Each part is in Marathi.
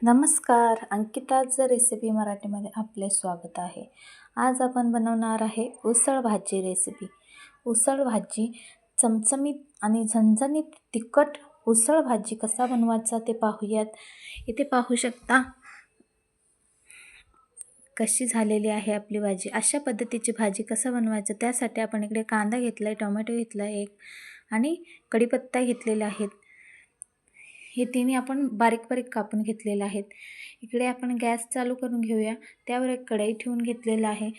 नमस्कार. अंकिताज रेसिपी मराठीमध्ये आपले स्वागत आहे. आज आपण बनवणार आहे उसळ भाजी रेसिपी उसळ भाजी चमचमीत आणि झणझणीत तिखट उसळ भाजी कसा बनवायचा ते पाहूयात. इथे पाहू शकता कशी झालेली आहे आपली भाजी अशा पद्धतीची भाजी कसं बनवायचं त्यासाठी आपण इकडे कांदा घेतला आहे टोमॅटो घेतला आहे एक आणि कढीपत्ता घेतलेला आहेत हे तिन्ही आपण बारीक बारीक कापून घेतलेले आहेत. इकडे आपण गॅस चालू करून घेऊया. त्यावर एक कढई ठेवून घेतलेलं आहे.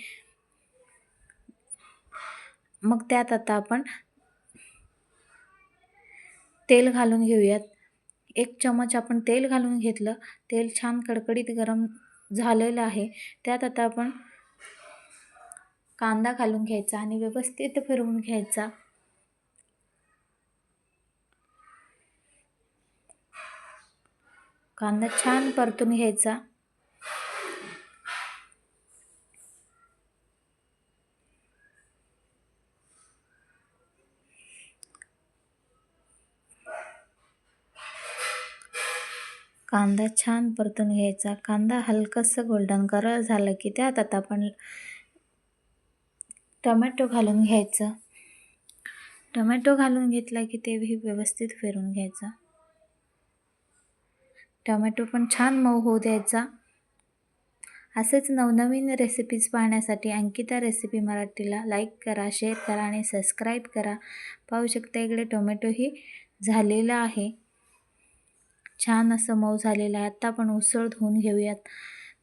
मग त्यात आता आपण तेल घालून घेऊयात. एक चमच आपण तेल घालून घेतलं. तेल छान कडकडीत गरम झालेलं आहे. त्यात आता आपण कांदा घालून घ्यायचा आणि व्यवस्थित फिरवून घ्यायचा. कांदा छान परतून घ्यायचा. कांदा छान परतून घ्यायचा. कांदा हलकंसं गोल्डन कलर झालं की त्यात आता आपण टमॅटो घालून घ्यायचं. टमॅटो घालून घेतला की तेही व्यवस्थित फिरून घ्यायचं. टमॅटो पण छान मऊ होऊ द्यायचा. असेच नवनवीन रेसिपीज पाहण्यासाठी अंकिता रेसिपी मराठीला लाईक करा शेअर करा आणि सबस्क्राईब करा. पाहू शकता इकडे टोमॅटोही झालेला आहे. छान असं मऊ झालेलं आहे. आत्ता आपण उसळ धुवून घेऊयात.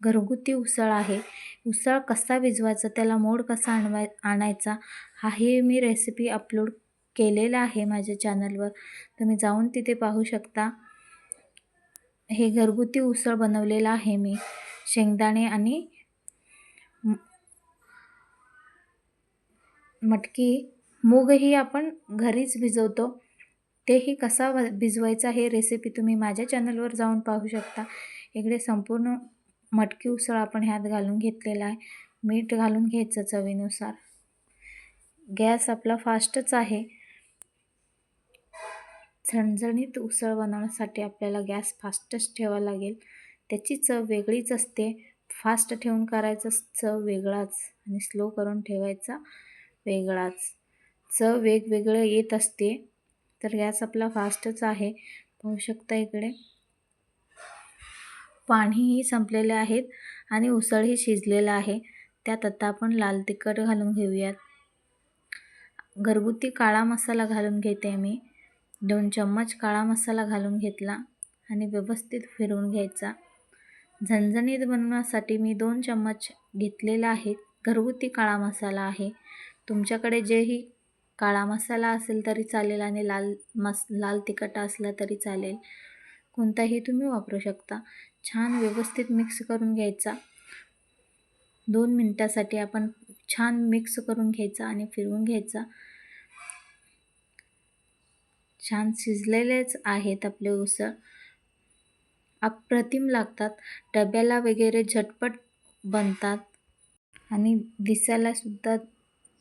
घरगुती उसळ आहे. उसळ कसा भिजवायचा त्याला मोड कसा आणवाय आणायचा हा मी रेसिपी अपलोड केलेला आहे माझ्या चॅनलवर तुम्ही जाऊन तिथे पाहू शकता. हे घरगुती उसळ बनवलेलं आहे मी. शेंगदाणे आणि मटकी मूगही आपण घरीच भिजवतो. तेही कसा भिजवायचा हे रेसिपी तुम्ही माझ्या चॅनलवर जाऊन पाहू शकता. इकडे संपूर्ण मटकी उसळ आपण ह्यात घालून घेतलेला आहे. मीठ घालून घ्यायचं चवीनुसार. गॅस आपला फास्टच आहे. झणझणीत उसळ बनवण्यासाठी आपल्याला गॅस फास्टच ठेवावा लागेल. त्याची चव वेगळीच असते. फास्ट ठेवून करायचं चव वेगळाच आणि स्लो करून ठेवायचा वेगळाच. चव वेगवेगळं येत असते. तर गॅस आपला फास्टच आहे. पाहू शकता इकडे. पाणीही संपलेले आहेत आणि उसळही शिजलेलं आहे. त्यात आता आपण लाल तिखट घालून घेऊयात. घरगुती काळा मसाला घालून घेते मी. दोन चम्मच काळा मसाला घालून घेतला आणि व्यवस्थित फिरवून घ्यायचा. झणझणीत बनवण्यासाठी मी दोन चम्मच घेतलेला आहे. घरगुती काळा मसाला आहे. तुमच्याकडे जेही काळा मसाला असेल तरी चालेल आणि लाल मस लाल तिखट असला तरी चालेल. कोणताही तुम्ही वापरू शकता. छान व्यवस्थित मिक्स करून घ्यायचा. दोन मिनटासाठी आपण छान मिक्स करून घ्यायचा आणि फिरवून घ्यायचा. छान शिजलेलेच आहेत आपले उसळ. अप्रतिम लागतात. डब्याला वगैरे झटपट बनतात. आणि दिसायलासुद्धा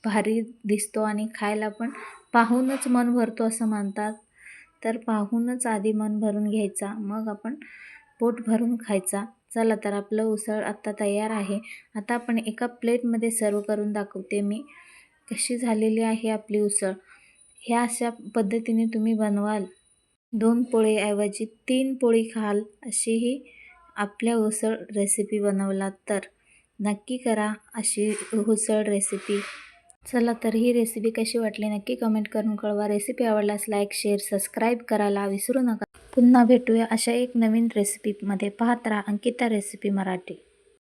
भारी दिसतो आणि खायला पण पाहूनच मन भरतो असं म्हणतात. तर पाहूनच आधी मन भरून घ्यायचा. मग आपण पोट भरून खायचा. चला तर आपलं उसळ आत्ता तयार आहे. आता आपण एका प्लेटमध्ये सर्व करून दाखवते मी. कशी झालेली आहे आपली उसळ? ह्या अशा पद्धतीने तुम्ही बनवाल. दोन पोळीऐवजी तीन पोळी खाल अशीही आपल्या उसळ रेसिपी बनवलात तर. नक्की करा अशी उसळ रेसिपी चला तर ही रेसिपी कशी वाटली नक्की कमेंट करून कळवा. रेसिपी आवडल्यास लाईक शेअर सबस्क्राईब करायला विसरू नका. पुन्हा भेटूया अशा एक नवीन रेसिपीमध्ये पाहत राहा अंकिता रेसिपी मराठी.